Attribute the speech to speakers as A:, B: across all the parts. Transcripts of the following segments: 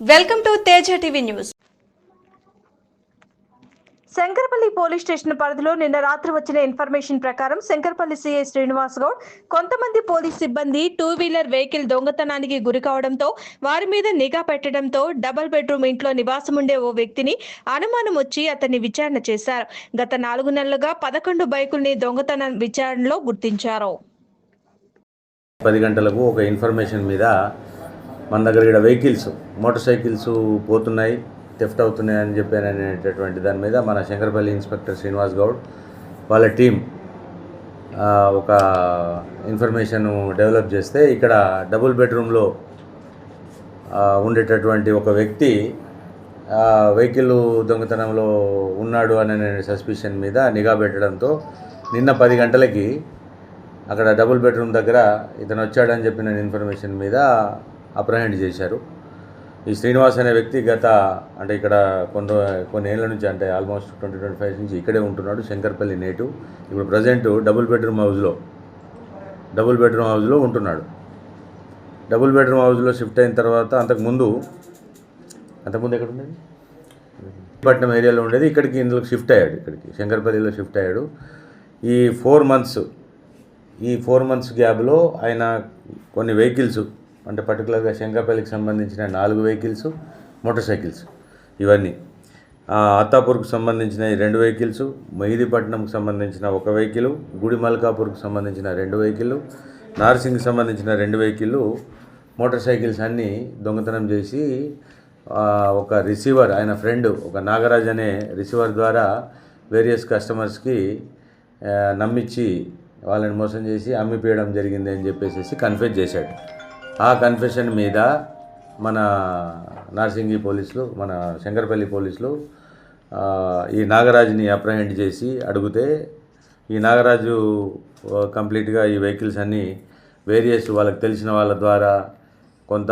A: Welcome to Teja TV news.
B: Shankarpalli police station పరిధిలో నిన్న రాత్రి వచ్చిన ఇన్ఫర్మేషన్ ప్రకారం శంకరపల్లి సిఐ శ్రీనివాస్ గౌడ్ కొంతమంది పోలీస్ సిబ్బంది టూ వీలర్ వెహికల్ దొంగతనానికి గురి కావడంతో వారి మీద నిఘా పెట్టడంతో డబుల్ బెడ్రూమ్ ఇంట్లో నివాసం ఉండే ఓ వ్యక్తిని అనుమానం వచ్చి అతన్ని విచారణ చేశారు. గత నాలుగు నెలలుగా పదకొండు బైకుల్ని దొంగతనం విచారణలో గుర్తించారు.
C: పది గంటలకు ఒక ఇన్ఫర్మేషన్ మీద మన దగ్గర ఇక్కడ వెహికల్స్ మోటార్ సైకిల్స్ పోతున్నాయి థెఫ్ట్ అవుతున్నాయి అని చెప్పాను అనేటటువంటి దాని మీద మన శంకరపల్లి ఇన్స్పెక్టర్ శ్రీనివాస్ గౌడ్ వాళ్ళ టీం ఒక ఇన్ఫర్మేషన్ డెవలప్ చేస్తే ఇక్కడ డబుల్ బెడ్రూమ్లో ఉండేటటువంటి ఒక వ్యక్తి వెహికల్ దొంగతనంలో ఉన్నాడు అనే సస్పిషన్ మీద నిఘా పెట్టడంతో నిన్న పది గంటలకి అక్కడ డబుల్ బెడ్రూమ్ దగ్గర ఇతను వచ్చాడని చెప్పిన ఇన్ఫర్మేషన్ మీద అప్రహెండ్ చేశారు. ఈ శ్రీనివాస్ అనే వ్యక్తి గత అంటే ఇక్కడ కొన్ని కొన్ని ఏళ్ళ నుంచి అంటే ఆల్మోస్ట్ ట్వంటీ ట్వంటీ ఫైవ్ నుంచి ఇక్కడే ఉంటున్నాడు శంకర్పల్లి నేటివ్. ఇప్పుడు ప్రజెంట్ డబుల్ బెడ్రూమ్ హౌస్లో డబుల్ బెడ్రూమ్ హౌస్లో ఉంటున్నాడు. డబుల్ బెడ్రూమ్ హౌస్లో షిఫ్ట్ అయిన తర్వాత అంతకుముందు అంతకుముందు ఎక్కడ ఉండేది? పట్నం ఏరియాలో ఉండేది. ఇక్కడికి ఇందులో షిఫ్ట్ అయ్యాడు ఇక్కడికి శంకర్పల్లిలో షిఫ్ట్ అయ్యాడు. ఈ ఫోర్ మంత్స్ ఈ ఫోర్ మంత్స్ గ్యాప్లో ఆయన కొన్ని వెహికల్స్ అంటే పర్టికులర్గా శంకాపల్లికి సంబంధించిన నాలుగు వెహికల్స్ మోటార్ సైకిల్స్ ఇవన్నీ అత్తాపూర్కు సంబంధించిన ఈ రెండు వెహికల్స్ మెహిదీపట్నంకు సంబంధించిన ఒక వెహికల్ గుడి మల్కాపూర్కు సంబంధించిన రెండు వెహికల్ నార్సింగ్కి సంబంధించిన రెండు వెహికల్ మోటార్ సైకిల్స్ అన్నీ దొంగతనం చేసి ఒక రిసీవర్ ఆయన ఫ్రెండ్ ఒక నాగరాజ్ అనే రిసీవర్ ద్వారా వేరియస్ కస్టమర్స్కి నమ్మించి వాళ్ళని మోసం చేసి అమ్మిపేయడం జరిగింది అని చెప్పేసి కన్ఫ్యూజ్ చేశాడు. ఆ కన్ఫెషన్ మీద మన నార్సింగి పోలీసులు మన శంకరపల్లి పోలీసులు ఈ నాగరాజుని అప్రహెండ్ చేసి అడిగితే ఈ నాగరాజు కంప్లీట్గా ఈ వెహికల్స్ అన్నీ వేరియస్ వాళ్ళకి తెలిసిన వాళ్ళ ద్వారా కొంత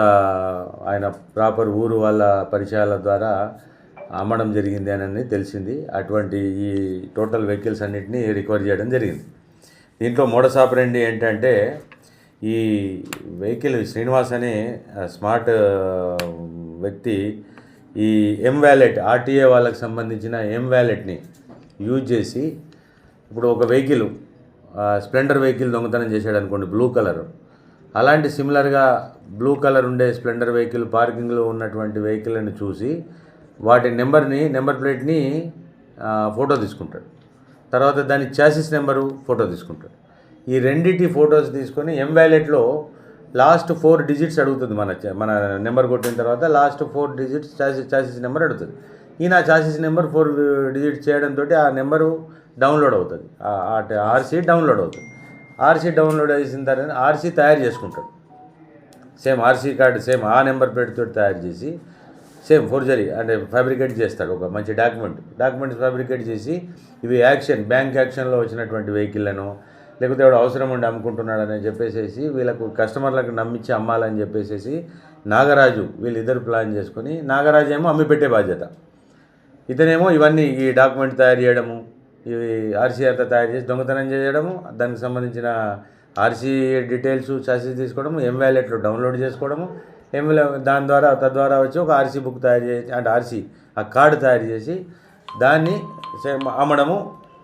C: ఆయన ప్రాపర్ ఊరు వాళ్ళ పరిచయాల ద్వారా అమ్మడం జరిగింది అని తెలిసింది. అటువంటి ఈ టోటల్ వెహికల్స్ అన్నింటినీ రికవర్ చేయడం జరిగింది. దీంట్లో మోడస్ ఏంటంటే ఈ వెహికల్ శ్రీనివాస్ అనే స్మార్ట్ వ్యక్తి ఈ ఎం వ్యాలెట్ ఆర్టీఏ వాళ్ళకి సంబంధించిన ఎం వ్యాలెట్ని యూజ్ చేసి ఇప్పుడు ఒక వెహికల్ స్ప్లెండర్ వెహికల్ దొంగతనం చేశాడు అనుకోండి బ్లూ కలర్ అలాంటి సిమిలర్గా బ్లూ కలర్ ఉండే స్ప్లెండర్ వెహికల్ పార్కింగ్లో ఉన్నటువంటి వెహికల్ని చూసి వాటి నెంబర్ని నెంబర్ ప్లేట్ని ఫోటో తీసుకుంటాడు. తర్వాత దాని చాసిస్ నెంబరు ఫోటో తీసుకుంటాడు. ఈ రెండిటి ఫొటోస్ తీసుకొని ఎం వ్యాలెట్లో లాస్ట్ ఫోర్ డిజిట్స్ అడుగుతుంది మన మన నెంబర్ కొట్టిన తర్వాత last four digits chassis chassis number అడుగుతుంది. ఈయన చాసిస్ నెంబర్ ఫోర్ డిజిట్స్ చేయడంతో ఆ నెంబరు డౌన్లోడ్ అవుతుంది. ఆర్సీ డౌన్లోడ్ అవుతుంది. ఆర్సీ డౌన్లోడ్ చేసిన తర్వాత ఆర్సీ తయారు చేసుకుంటాడు. సేమ్ ఆర్సీ కార్డు సేమ్ ఆ నెంబర్ ప్లేట్ తయారు చేసి సేమ్ ఫోర్జరీ అంటే ఫ్యాబ్రికేట్ చేస్తాడు. ఒక మంచి డాక్యుమెంట్. డాక్యుమెంట్స్ ఫ్యాబ్రికేట్ చేసి ఇవి యాక్షన్ బ్యాంక్ యాక్షన్లో వచ్చినటువంటి వెహికల్లను లేకపోతే ఎవడు అవసరం ఉండి అమ్ముకుంటున్నాడని చెప్పేసి వీళ్ళకు కస్టమర్లకు నమ్మించి అమ్మాలని చెప్పేసేసి నాగరాజు వీళ్ళిద్దరు ప్లాన్ చేసుకొని నాగరాజు ఏమో అమ్మి పెట్టే బాధ్యత. ఇతనేమో ఇవన్నీ ఈ డాక్యుమెంట్ తయారు చేయడము ఇవి ఆర్సీఆర్తో తయారు చేసి దొంగతనం చేయడము దానికి సంబంధించిన ఆర్సీ డీటెయిల్స్ చాసెస్ తీసుకోవడము ఎం వ్యాలెట్లో డౌన్లోడ్ చేసుకోవడము ఎం దాని ద్వారా తద్వారా వచ్చి ఒక ఆర్సీ బుక్ తయారు చేసి అంటే ఆర్సీ ఆ కార్డు తయారు చేసి దాన్ని సేమ్ అమ్మడము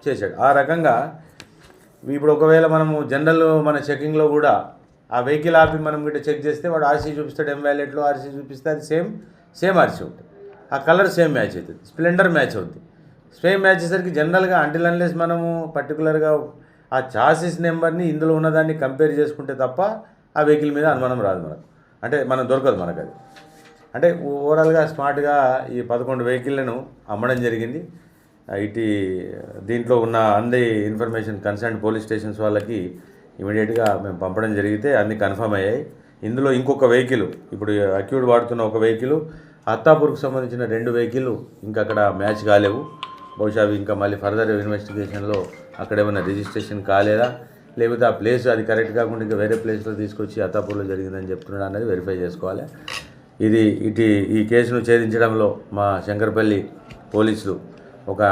C: చేశాడు. ఆ రకంగా ఇప్పుడు ఒకవేళ మనము జనరల్ మన చెకింగ్లో కూడా ఆ వెహికల్ ఆపి మనం గిట్ట చెక్ చేస్తే వాడు ఆర్సీ చూపిస్తాడు ఎం వ్యాలెట్లో ఆర్సీ చూపిస్తే అది సేమ్ సేమ్ ఆర్సీ ఉంటుంది ఆ కలర్ సేమ్ మ్యాచ్ అవుతుంది. స్ప్లెండర్ మ్యాచ్ అవుతుంది. సేమ్ మ్యాచ్ అయ్యేసరికి జనరల్గా అంటిల్ అన్లెస్ మనము పర్టికులర్గా ఆ చాసిస్ నెంబర్ని ఇందులో ఉన్నదాన్ని కంపేర్ చేసుకుంటే తప్ప ఆ వెహికల్ మీద అనుమానం రాదు మనకు. అంటే మనం దొరకదు మనకు అది. అంటే ఓవరాల్గా స్మార్ట్గా ఈ పదకొండు వెహికల్లను అమ్మడం జరిగింది. ఐటీ దీంట్లో ఉన్న అన్ని ఇన్ఫర్మేషన్ కన్సర్న్ పోలీస్ స్టేషన్స్ వాళ్ళకి ఇమీడియట్గా మేము పంపడం జరిగితే అన్ని కన్ఫర్మ్ అయ్యాయి. ఇందులో ఇంకొక వెహికల్ ఇప్పుడు అక్యూడ్ వాడుతున్న ఒక వెహికల్ అత్తాపూర్కు సంబంధించిన రెండు వెహికల్ ఇంకా అక్కడ మ్యాచ్ కాలేవు. బహుశా అవి ఇంకా మళ్ళీ ఫర్దర్ ఇన్వెస్టిగేషన్లో అక్కడ ఏమైనా రిజిస్ట్రేషన్ కాలేదా? లేకపోతే ఆ ప్లేస్ అది కరెక్ట్ కాకుండా ఇంకా వేరే ప్లేస్లో తీసుకొచ్చి అత్తాపూర్లో జరిగిందని చెప్తున్నాడు అనేది వెరిఫై చేసుకోవాలి. ఇది ఇటు ఈ కేసును ఛేదించడంలో మా శంకర్పల్లి పోలీసులు ఒక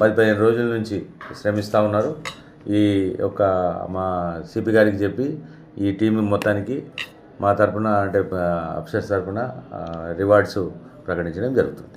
C: పది పదిహేను రోజుల నుంచి శ్రమిస్తూ ఉన్నారు. ఈ యొక్క మా సిపి గారికి చెప్పి ఈ టీం మొత్తానికి మా తరపున అంటే అఫీసర్స్ తరఫున రివార్డ్స్ ప్రకటించడం జరుగుతుంది.